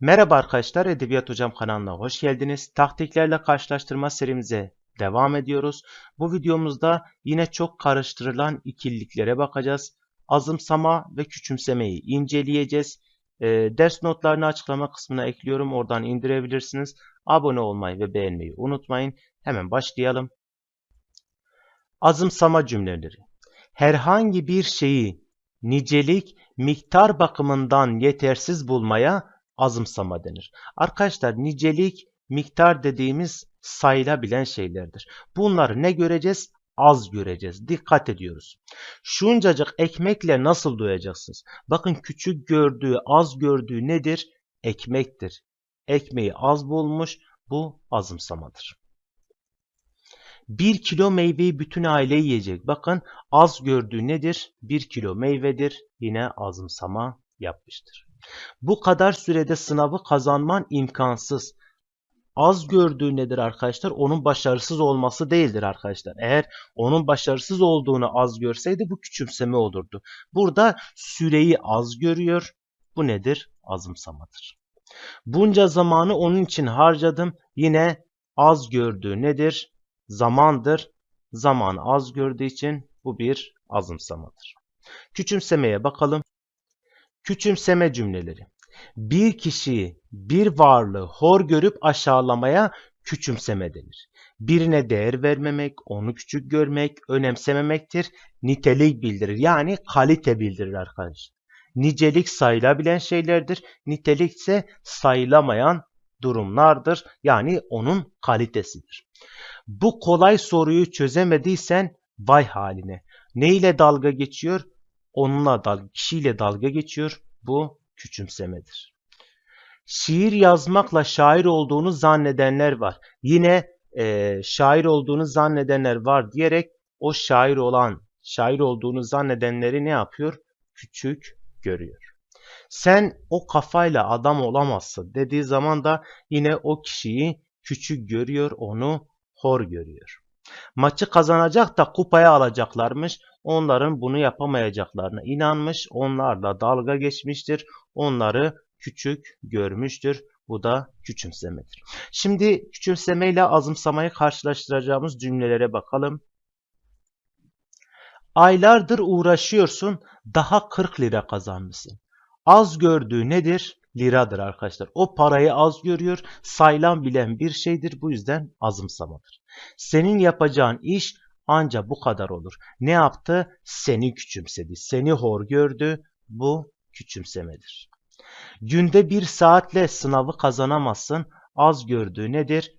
Merhaba arkadaşlar, Edebiyat Hocam kanalına hoş geldiniz. Taktiklerle karşılaştırma serimize devam ediyoruz. Bu videomuzda yine çok karıştırılan ikililiklere bakacağız. Azımsama ve küçümsemeyi inceleyeceğiz. Ee, ders notlarını açıklama kısmına ekliyorum. Oradan indirebilirsiniz. Abone olmayı ve beğenmeyi unutmayın. Hemen başlayalım. Azımsama cümleleri. Herhangi bir şeyi nicelik, miktar bakımından yetersiz bulmaya azımsama denir. Arkadaşlar nicelik, miktar dediğimiz sayılabilen şeylerdir. Bunları ne göreceğiz? Az göreceğiz. Dikkat ediyoruz. Şuncacık ekmekle nasıl doyacaksınız? Bakın küçük gördüğü, az gördüğü nedir? Ekmektir. Ekmeği az bulmuş. Bu azımsamadır. Bir kilo meyveyi bütün aile yiyecek. Bakın az gördüğü nedir? Bir kilo meyvedir. Yine azımsama yapmıştır. Bu kadar sürede sınavı kazanman imkansız. Az gördüğü nedir arkadaşlar? Onun başarısız olması değildir arkadaşlar. Eğer onun başarısız olduğunu az görseydi bu küçümseme olurdu. Burada süreyi az görüyor. Bu nedir? Azımsamadır. Bunca zamanı onun için harcadım. Yine az gördüğü nedir? Zamandır. Zaman az gördüğü için bu bir azımsamadır. Küçümsemeye bakalım. Küçümseme cümleleri. Bir kişiyi, bir varlığı hor görüp aşağılamaya küçümseme denir. Birine değer vermemek, onu küçük görmek, önemsememektir. Nitelik bildirir. Yani kalite bildirir arkadaşlar. Nicelik sayılabilen şeylerdir. Nitelik ise sayılamayan durumlardır. Yani onun kalitesidir. Bu kolay soruyu çözemediysen vay haline. Ne ile dalga geçiyor? Onunla dalga, kişiyle dalga geçiyor. Bu küçümsemedir. Şiir yazmakla şair olduğunu zannedenler var. Yine e, şair olduğunu zannedenler var diyerek o şair olan, şair olduğunu zannedenleri ne yapıyor? Küçük görüyor. Sen o kafayla adam olamazsın dediği zaman da yine o kişiyi küçük görüyor, onu hor görüyor. Maçı kazanacak da kupaya alacaklarmış. Onların bunu yapamayacaklarına inanmış. Onlarla dalga geçmiştir. Onları küçük görmüştür. Bu da küçümsemedir. Şimdi küçümseme ile azımsamayı karşılaştıracağımız cümlelere bakalım. Aylardır uğraşıyorsun, daha 40 lira kazanmışsın. Az gördüğü nedir? Liradır arkadaşlar. O parayı az görüyor, sayılan bilen bir şeydir. Bu yüzden azımsamadır. Senin yapacağın iş ancak bu kadar olur. Ne yaptı? Seni küçümsedi. Seni hor gördü. Bu küçümsemedir. Günde bir saatle sınavı kazanamazsın. Az gördüğü nedir?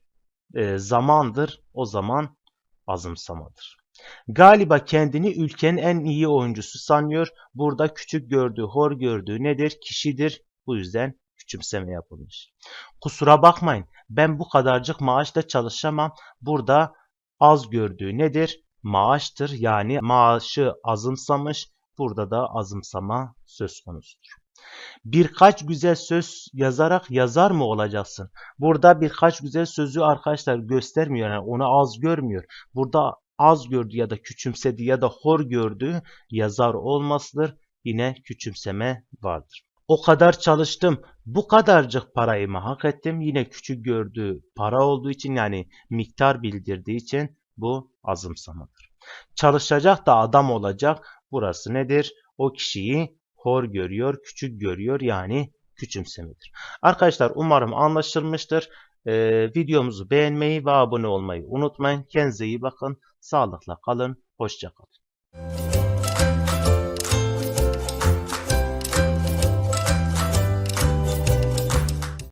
E, zamandır. O zaman azımsamadır. Galiba kendini ülkenin en iyi oyuncusu sanıyor. Burada küçük gördüğü, hor gördüğü nedir? Kişidir. Bu yüzden küçümseme yapılmış. Kusura bakmayın ben bu kadarcık maaşla çalışamam. Burada az gördüğü nedir? Maaştır. Yani maaşı azımsamış. Burada da azımsama söz konusudur. Birkaç güzel söz yazarak yazar mı olacaksın? Burada birkaç güzel sözü arkadaşlar göstermiyor. Yani onu az görmüyor. Burada az gördü ya da küçümsedi ya da hor gördüğü yazar olmasıdır. Yine küçümseme vardır. O kadar çalıştım. Bu kadarcık parayı mı hak ettim? Yine küçük gördüğü para olduğu için yani miktar bildirdiği için bu azımsamadır. Çalışacak da adam olacak. Burası nedir? O kişiyi hor görüyor, küçük görüyor yani küçümsemedir. Arkadaşlar umarım anlaşılmıştır. Ee, videomuzu beğenmeyi ve abone olmayı unutmayın. Kendinize iyi bakın. Sağlıkla kalın. Hoşçakalın.